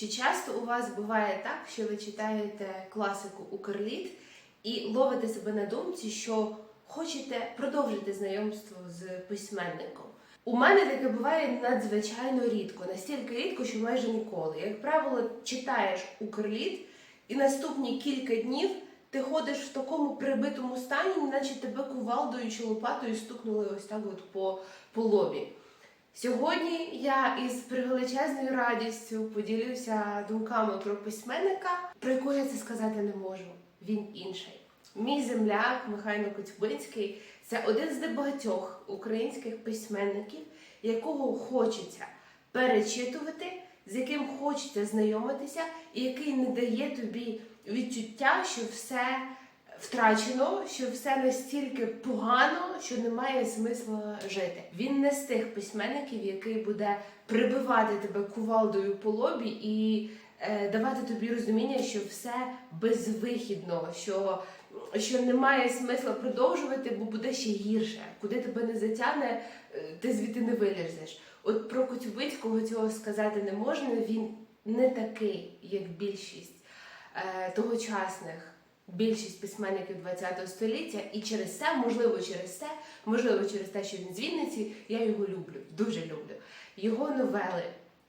Чи часто у вас буває так, що ви читаєте класику Укрліт і ловите себе на думці, що хочете продовжити знайомство з письменником? У мене таке буває надзвичайно рідко, настільки рідко, що майже ніколи. Як правило, читаєш Укрліт, і наступні кілька днів ти ходиш в такому прибитому стані, наче тебе кувалдою чи лопатою стукнули ось так от по, по лобі. Сьогодні я із превеличезною радістю поділюся думками про письменника, про якого я це сказати не можу. Він інший. Мій земляк Михайло Коцюбинський це один з небагатьох українських письменників, якого хочеться перечитувати, з яким хочеться знайомитися, і який не дає тобі відчуття, що все втрачено, що все настільки погано, що немає смисла жити. Він не з тих письменників, який буде прибивати тебе кувалдою по лобі і е, давати тобі розуміння, що все безвихідно, що, що немає смисла продовжувати, бо буде ще гірше. Куди тебе не затягне, е, ти звідти не вилізеш. От про Коцюбицького цього сказати не можна. Він не такий, як більшість е, тогочасних більшість письменників ХХ століття, і через це, можливо, через це, можливо, через те, що він з Вінниці, я його люблю, дуже люблю. Його новели.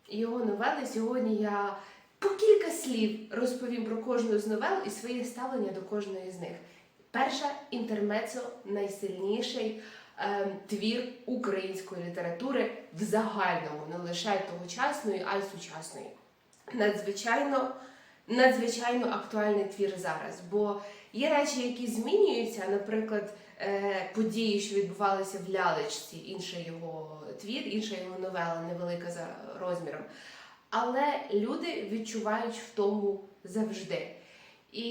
Його новели сьогодні я по кілька слів розповім про кожну з новел і своє ставлення до кожної з них. Перша інтермецо найсильніший ем, твір української літератури в загальному, не лише тогочасної, а й сучасної. Надзвичайно надзвичайно актуальний твір зараз, бо є речі, які змінюються, наприклад, е, події, що відбувалися в лялечці, інший його твір, інша його новела, невелика за розміром. Але люди відчувають в тому завжди. І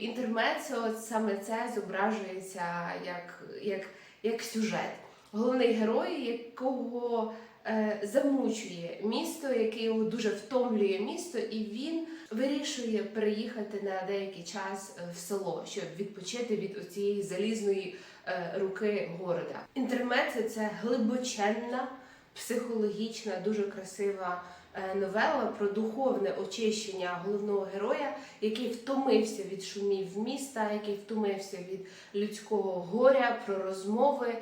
в інтермецо саме це зображується як, як, як сюжет. Головний герой, якого е, замучує місто, яке його дуже втомлює місто, і він вирішує переїхати на деякий час е, в село, щоб відпочити від цієї залізної е, руки города. Інтермецо це глибоченна, психологічна, дуже красива е, новела про духовне очищення головного героя, який втомився від шумів міста, який втомився від людського горя, про розмови,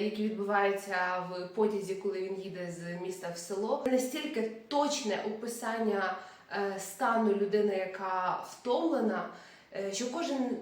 які відбуваються в потязі, коли він їде з міста в село. Настільки точне описання стану людини, яка втомлена, е, що кожен.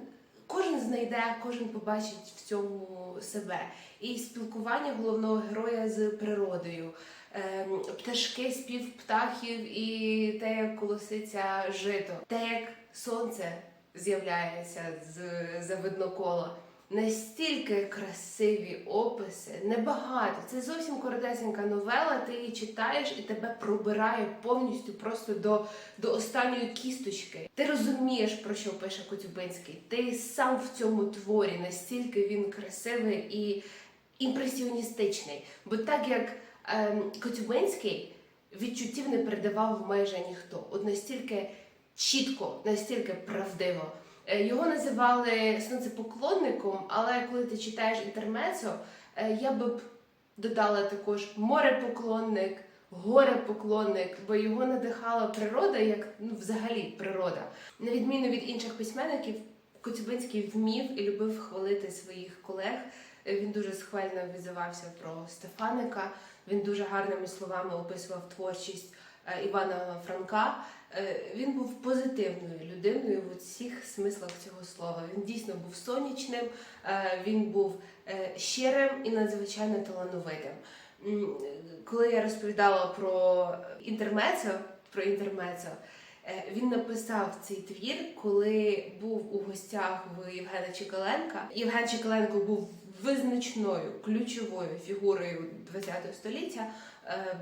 Кожен знайде, кожен побачить в цьому себе. І спілкування головного героя з природою, ем, пташки, спів птахів і те, як колоситься жито, те, як сонце з'являється з за виднокола. Настільки красиві описи, небагато. Це зовсім коротесенька новела. Ти її читаєш і тебе пробирає повністю просто до, до останньої кісточки. Ти розумієш, про що пише Коцюбинський. Ти сам в цьому творі настільки він красивий і імпресіоністичний. Бо так як ем, Коцюбинський відчуттів не передавав майже ніхто. От настільки чітко, настільки правдиво. Е, Його називали сонцепоклонником, але коли ти читаєш інтермецо, е, я б додала також морепоклонник, горепоклонник, бо його надихала природа, як ну, взагалі природа. На відміну від інших письменників, Коцюбинський вмів і любив хвалити своїх колег. Е, Він дуже схвально відзивався про Стефаника. Він дуже гарними словами описував творчість Івана Франка. Е, Він був позитивною людиною в усіх смислах цього слова. Він дійсно був сонячним, е, він був е, щирим і надзвичайно талановитим. Коли я розповідала про інтермецо, про інтермецо, він написав цей твір, коли був у гостях в Євгена Чекаленка. Євген Чекаленко був визначною ключовою фігурою ХХ століття.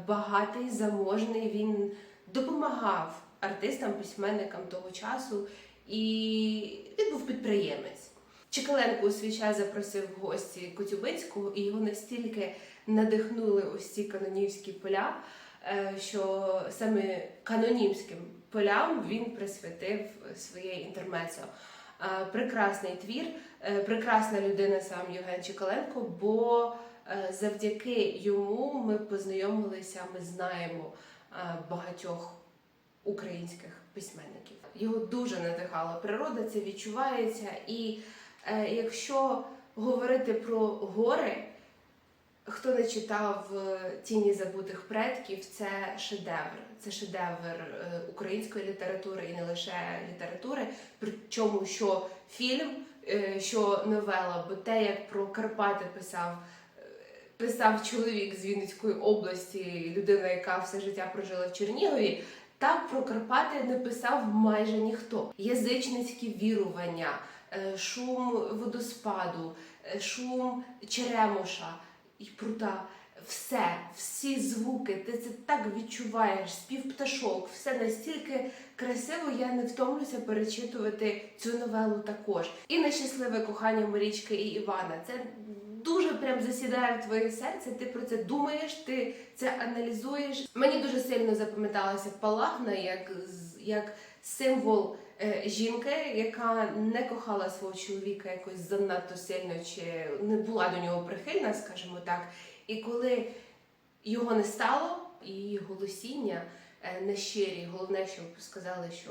Багатий, заможний. Він допомагав артистам, письменникам того часу, і він був підприємець. Чекаленко у свій час запросив в гості Коцюбинського, і його настільки надихнули ось ці канонівські поля, е, що саме канонівським полям він присвятив своє інтермецо. Е, Прекрасний твір, е, прекрасна людина сам Євген Чекаленко, бо завдяки йому ми познайомилися, ми знаємо багатьох українських письменників. Його дуже надихала природа, це відчувається. І е, якщо говорити про гори, хто не читав е, Тіні забутих предків, це шедевр. Це шедевр е, української літератури і не лише літератури. Причому що фільм, е, що новела, бо те, як про Карпати писав. Писав чоловік з Вінницької області, людина, яка все життя прожила в Чернігові. Так про Карпати не писав майже ніхто. Язичницькі вірування, е, шум водоспаду, е, шум черемоша і прута. Все, всі звуки, ти це так відчуваєш, спів пташок, все настільки красиво, я не втомлюся перечитувати цю новелу також. І нещасливе кохання Марічки і Івана. Це дуже прям засідає в твоє серце. Ти про це думаєш, ти це аналізуєш. Мені дуже сильно запам'яталася Палагна як, як символ е, жінки, яка не кохала свого чоловіка якось занадто сильно, чи не була до нього прихильна, скажімо так. І коли його не стало, її голосіння е, нещирі, головне, що сказали, що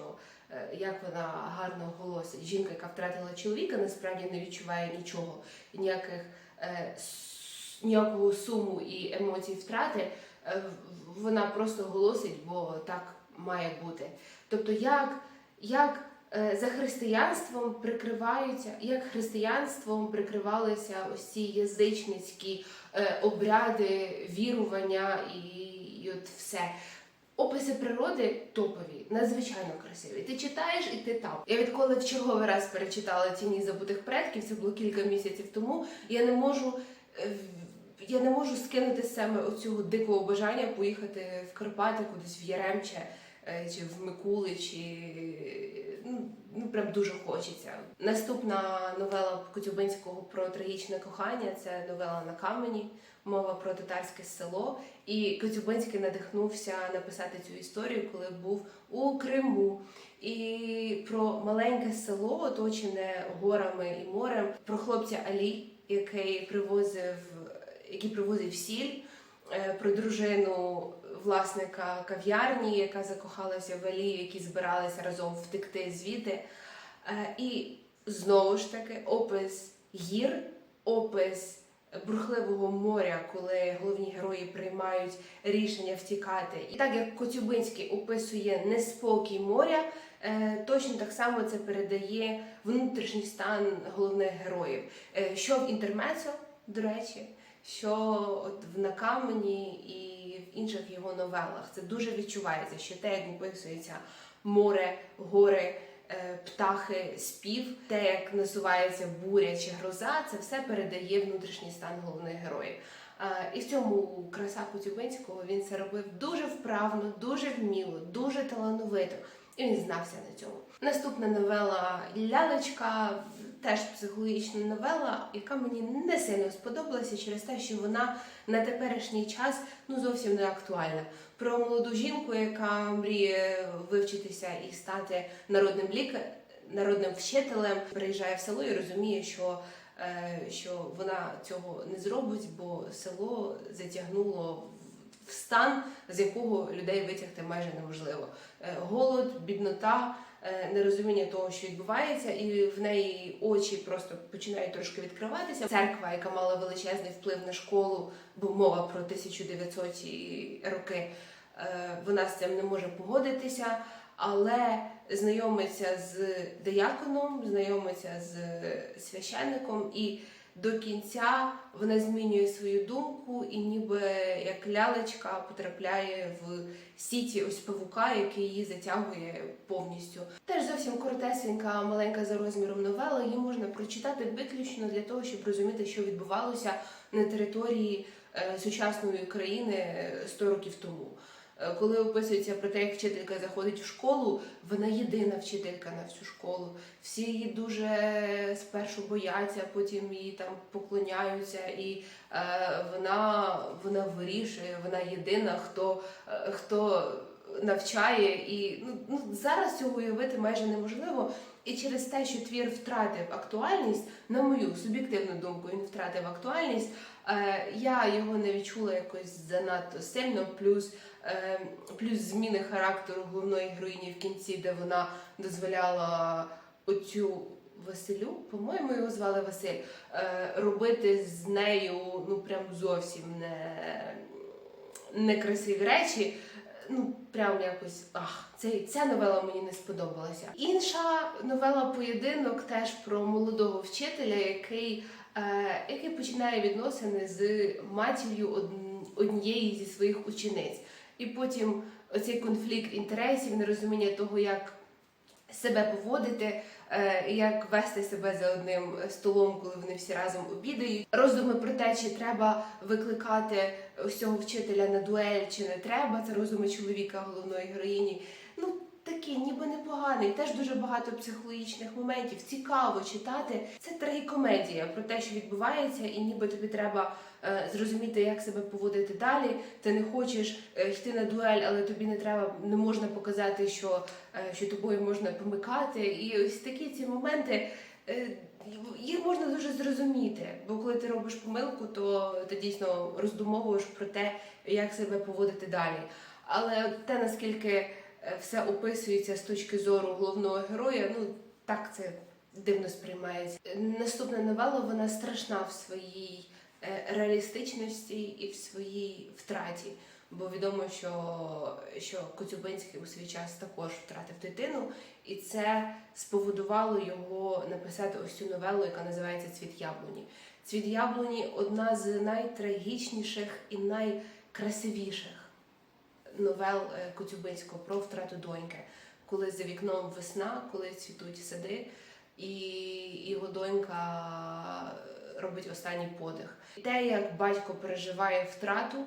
е, як вона гарно голосить. Жінка, яка втратила чоловіка, насправді не відчуває нічого, ніяких ніякого суму і емоцій втрати. Е, Вона просто голосить, бо так має бути. Тобто, як, як е, за християнством прикриваються, як християнством прикривалися ось ці язичницькі е, обряди, вірування і, і от все. Описи природи топові, надзвичайно красиві. Ти читаєш і ти там. Я відколи в черговий раз перечитала тіні забутих предків, це було кілька місяців тому. Я не можу. е, Я не можу скинути з себе оцього дикого бажання поїхати в Карпати, кудись в Яремче е, чи в Микули, чи ну, ну прям дуже хочеться. Наступна новела Коцюбинського про трагічне кохання це новела на камені, мова про татарське село. І Коцюбинський надихнувся написати цю історію, коли був у Криму. І про маленьке село, оточене горами і морем, про хлопця Алі, який привозив, який привозив сіль, е, про дружину власника кав'ярні, яка закохалася в Алі, які збиралися разом втекти звідти. Е, І знову ж таки опис гір, опис бурхливого моря, коли головні герої приймають рішення втікати. І так як Коцюбинський описує неспокій моря, е, точно так само це передає внутрішній стан головних героїв. Е, Що в інтермецо, до речі, що от в на камені і в інших його новелах. Це дуже відчувається, що те, як описується море, гори. Е, Птахи, спів, те, як називається буря чи гроза, це все передає внутрішній стан головних героїв. Е, І в цьому краса Коцюбинського він це робив дуже вправно, дуже вміло, дуже талановито. І він знався на цьому. Наступна новела Лялечка, теж психологічна новела, яка мені не сильно сподобалася через те, що вона на теперішній час ну зовсім не актуальна. Про молоду жінку, яка мріє вивчитися і стати народним лікарем, народним вчителем, приїжджає в село і розуміє, що, е, що вона цього не зробить, бо село затягнуло в- стан, з якого людей витягти майже неможливо. Е, Голод, біднота, нерозуміння того, що відбувається, і в неї очі просто починають трошки відкриватися. Церква, яка мала величезний вплив на школу, бо мова про 1900-ті роки, е, вона з цим не може погодитися, але знайомиться з дияконом, знайомиться з священником і. До кінця вона змінює свою думку і ніби як лялечка потрапляє в сіті ось павука, який її затягує повністю. Теж зовсім коротесенька, маленька за розміром новела. Її можна прочитати виключно для того, щоб розуміти, що відбувалося на території е, сучасної України е, 100 років тому. Е, Коли описується про те, як вчителька заходить в школу, вона єдина вчителька на всю школу. Всі її дуже спершу бояться, потім їй там поклоняються, і е, вона, вона вирішує, вона єдина, хто, е, хто навчає. І ну, ну, зараз цього уявити майже неможливо. І через те, що твір втратив актуальність, на мою суб'єктивну думку, він втратив актуальність. Е, я його не відчула якось занадто сильно. Плюс плюс зміни характеру головної героїні в кінці, де вона дозволяла оцю Василю, по-моєму, його звали Василь, е, робити з нею ну прям зовсім не, некрасиві речі. Ну, прям якось ах, цей, ця новела мені не сподобалася. Інша новела Поєдинок теж про молодого вчителя, який, е, який починає відносини з матір'ю од- однієї зі своїх учениць. І потім оцей конфлікт інтересів, нерозуміння того, як себе поводити, е, як вести себе за одним столом, коли вони всі разом обідають. Роздуми про те, чи треба викликати ось цього вчителя на дуель, чи не треба. Це роздуми чоловіка головної героїні. Такий, ніби непоганий. Теж дуже багато психологічних моментів. Цікаво читати. Це трагікомедія про те, що відбувається, і ніби тобі треба е, зрозуміти, як себе поводити далі. Ти не хочеш е, йти на дуель, але тобі не треба, не можна показати, що, е, що тобою можна помикати. І ось такі ці моменти. е, Їх можна дуже зрозуміти, бо коли ти робиш помилку, то ти дійсно роздумовуєш про те, як себе поводити далі. Але те, наскільки все описується з точки зору головного героя, ну так це дивно сприймається. Наступна новела вона страшна в своїй е, реалістичності і в своїй втраті. Бо відомо, що, що Коцюбинський у свій час також втратив дитину, і це спровокувало його написати ось цю новелу, яка називається Цвіт яблуні. Цвіт яблуні одна з найтрагічніших і найкрасивіших новел е, Коцюбинського про втрату доньки, коли за вікном весна, коли цвітуть сади, і його донька робить останній подих. Те, як батько переживає втрату,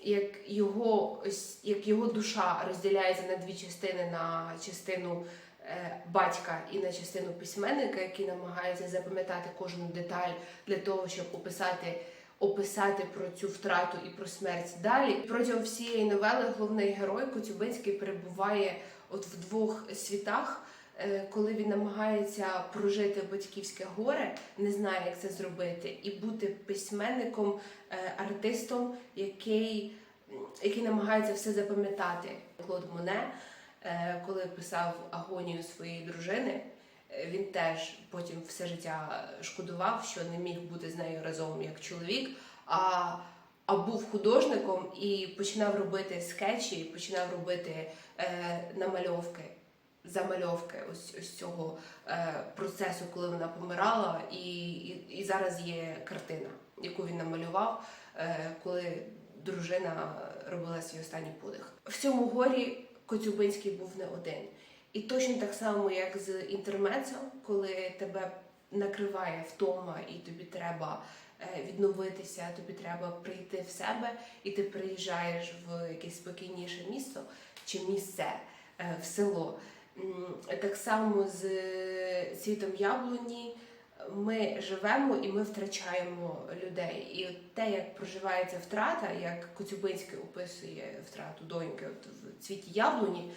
як його як його душа розділяється на дві частини: на частину е, батька і на частину письменника, який намагається запам'ятати кожну деталь для того, щоб описати. Описати про цю втрату і про смерть далі протягом всієї новели головний герой Коцюбинський перебуває от в двох світах, е, коли він намагається прожити батьківське горе, не знає, як це зробити, і бути письменником, е, артистом, який, який намагається все запам'ятати. Клод Моне, е, коли писав агонію своєї дружини. Е, Він теж потім все життя шкодував, що не міг бути з нею разом як чоловік, а, а був художником і починав робити скетчі, починав робити е, намальовки, замальовки ось, ось цього е, процесу, коли вона помирала, і, і, і зараз є картина, яку він намалював, е, коли дружина робила свій останній подих. В цьому горі Коцюбинський був не один. І точно так само, як з інтермецом, коли тебе накриває втома, і тобі треба е, відновитися, тобі треба прийти в себе, і ти приїжджаєш в якесь спокійніше місто чи місце е, в село. Так само з світом яблуні ми живемо і ми втрачаємо людей. І от те, як проживається втрата, як Коцюбинський описує втрату доньки от в цвіті яблуні,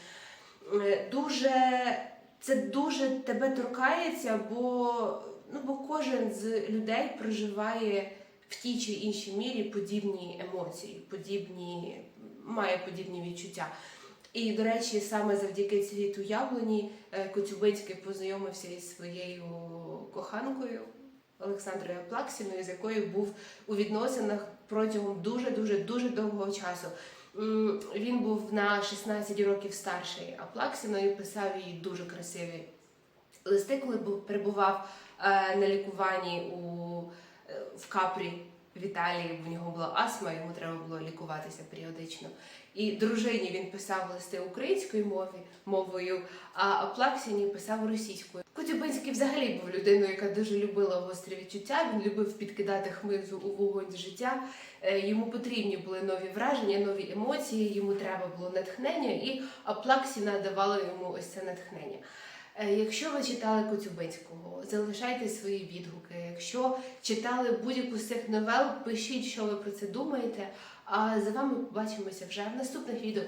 дуже це дуже тебе торкається, бо, ну, бо кожен з людей проживає в тій чи іншій мірі подібні емоції, подібні, має подібні відчуття. І, до речі, саме завдяки цвіту яблуні е, Коцюбинський познайомився із своєю коханкою Олександрою Плаксіною, з якою був у відносинах протягом дуже дуже дуже довгого часу. Він був на 16 років старший Аплаксіною, писав їй дуже красиві листи, коли перебував е, на лікуванні у е, в Капрі в. В нього була астма, йому треба було лікуватися періодично. І дружині він писав листи українською мові мовою, а Плаксіні писав російською. Коцюбинський взагалі був людиною, яка дуже любила гострі відчуття. Він любив підкидати хмизу у вогонь життя. Е, Йому потрібні були нові враження, нові емоції. Йому треба було натхнення, і Аплаксіна давала йому ось це натхнення. Е, Якщо ви читали Коцюбинського, залишайте свої відгуки. Якщо читали будь-яку з цих новел, пишіть, що ви про це думаєте. А за вами побачимося вже в наступних відео.